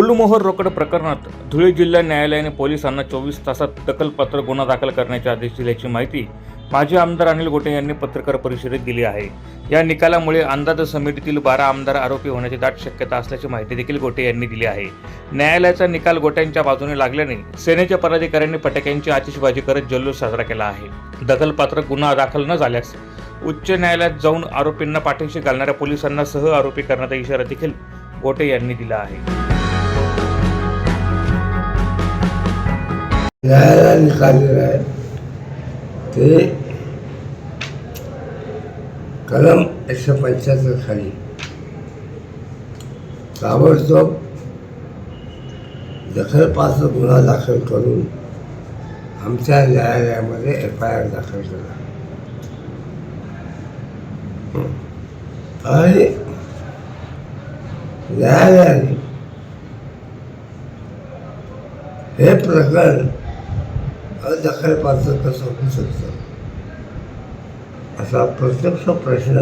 गुलमोहर रोकड प्रकरणात धुळे जिल्हा न्यायालयाने पोलिसांना चोवीस तासात दखलपत्र गुन्हा दाखल करण्याचे आदेश दिल्याची माहिती माजी आमदार अनिल गोटे यांनी पत्रकार परिषदेत दिली आहे. या निकालामुळे अंदाज समितीतील बारा आमदार आरोपी होण्याची दाट शक्यता असल्याची माहिती देखील गोटे यांनी दिली आहे. न्यायालयाचा निकाल गोट्यांच्या बाजूने लागल्याने सेनेच्या पदाधिकाऱ्यांनी फटाक्यांची आतिषबाजी करत जल्लोष साजरा केला आहे. दखलपात्र गुन्हा दाखल न झाल्यास उच्च न्यायालयात जाऊन आरोपींना पाठीशी घालणाऱ्या पोलिसांना सह आरोपी करण्याचा इशारा देखील गोटे यांनी दिला आहे. न्यायालयात निकाल आहे ते कलम एकशे पंच्याहत्तर खाली. ताबडतोब दखलपात्र गुन्हा दाखल करून आमच्या न्यायालयामध्ये एफ आय आर दाखल केला आणि न्यायालयाने हे प्रकरण अदखलपात्र कसं होऊ शकतं असा प्रत्यक्ष प्रश्न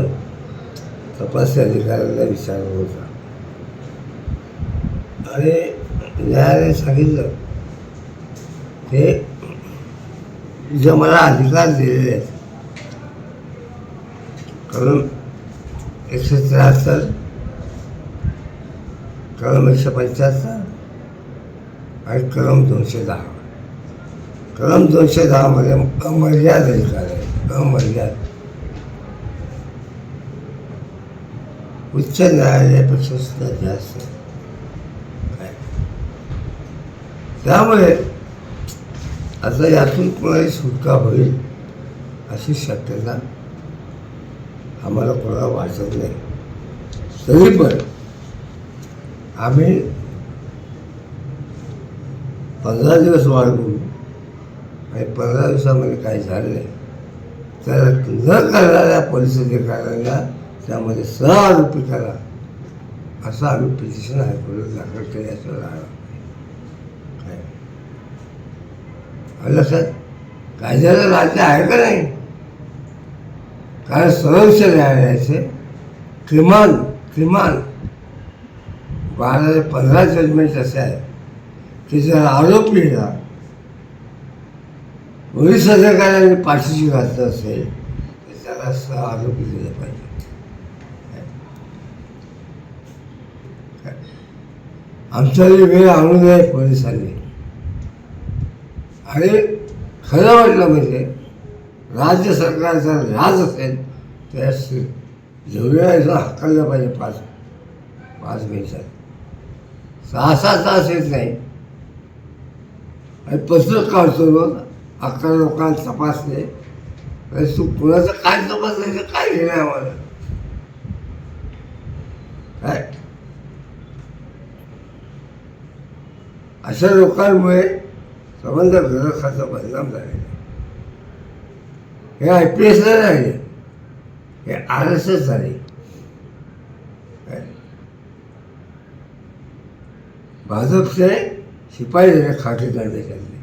तपास अधिकाऱ्याला विचारला होता. आणि न्यायालयाने सांगितलं ते जे मला अधिकार दिलेले आहेत कलम एकशे त्र्याहत्तर कलम एकशे पंच्याहत्तर आणि कलम दोनशे दहा. कलम दोनशे दहामध्ये अमर्याद अधिकार आहे अमर्याद उच्च न्यायालयापेक्षा सुद्धा जास्त. त्यामुळे आता यातून कोणाची सुटका होईल अशी शक्यता आम्हाला कोणाला वाटत नाही. तरी पण आम्ही पंधरा दिवस वाढवून आणि पंधरा दिवसामध्ये काही झालं नाही तर न करणाऱ्या पोलीस अधिकाऱ्यांना त्यामध्ये सहआरोपी करा. असं आम्ही पिटिशन हायकोर्टात दाखल केल्याचं राहिलं काय? आलं सर कायद्याला राज्य आहे का नाही? कारण सर्वोच्च न्यायालयाचे? किमान किमान बारा ते पंधरा जजमेंट असे आहे की जर आरोपीला पोलीस अधिकाऱ्यांनी पाठीशी घातलं असेल तर त्याला सह आरोपी दिला पाहिजे आमच्याकडे वेळ आणू नये पोलिसांनी आणि खरं म्हटलं म्हणजे राज्य सरकारचा राज असेल तर जेवढ्या याचा हक्कलं पाहिजे पाच पाच मिनिटात सहा सहा तास येत नाही। आणि पत्रक काढतो मग अकरा लोकांना तपासणे तू कुणाचं काय तपासायचं काय घेणं आहे आम्हाला. काय? अशा लोकांमुळे संबंध घर खातं बदनाम झालेला हे आय पी एसला झाले हे आर एस एस झाले. काय? भाजपचे शिपाई झाले खाकी दंडाच्यातले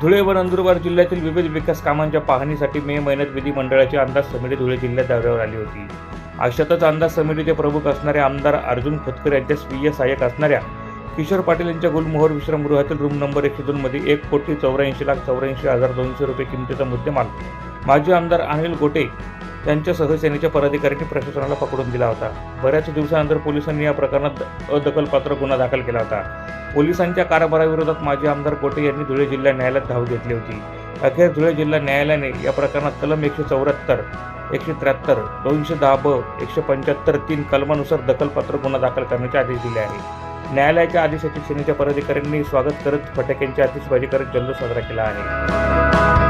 धुळे व नंदुरबार जिल्ह्यातील विविध विकास कामांच्या पाहणीसाठी मे महिन्यात विधिमंडळाची अंदाज समिती धुळे जिल्ह्यात दौऱ्यावर आली होती. अशातच अंदाज समितीचे प्रमुख असणारे आमदार अर्जुन खोतकर यांच्या स्वीय सहाय्यक असणाऱ्या किशोर पाटील यांच्या गुलमोहर विश्रामगृहातील रूम नंबर एकशे दोनमध्ये एक कोटी चौऱ्याऐंशी लाख चौऱ्याऐंशी हजार दोनशे रुपये किमतीचा मुद्देमाल माजी आमदार अनिल गोटे यांच्यासह सेनेच्या पदाधिकाऱ्यांनी प्रशासनाला पकडून दिला होता. बऱ्याच दिवसानंतर पोलिसांनी या प्रकरणात अदखलपात्र गुन्हा दाखल केला होता. पोलिसांच्या कारभाराविरोधात माजी आमदार कोटे यांनी धुळे जिल्हा न्यायालयात धाव घेतली होती. अखेर धुळे जिल्हा न्यायालयाने या प्रकरणात कलम एकशे चौऱ्याहत्तर एकशे त्र्याहत्तर दोनशे दहा ब एकशे पंच्याहत्तर तीन कलमानुसार दखलपत्र गुन्हा दाखल करण्याचे आदेश दिले आहे. न्यायालयाच्या आदेशाचे सेनेच्या पदाधिकाऱ्यांनी स्वागत करत फटाक्यांची आतिषबाजी करत जल्लोष साजरा केला आहे.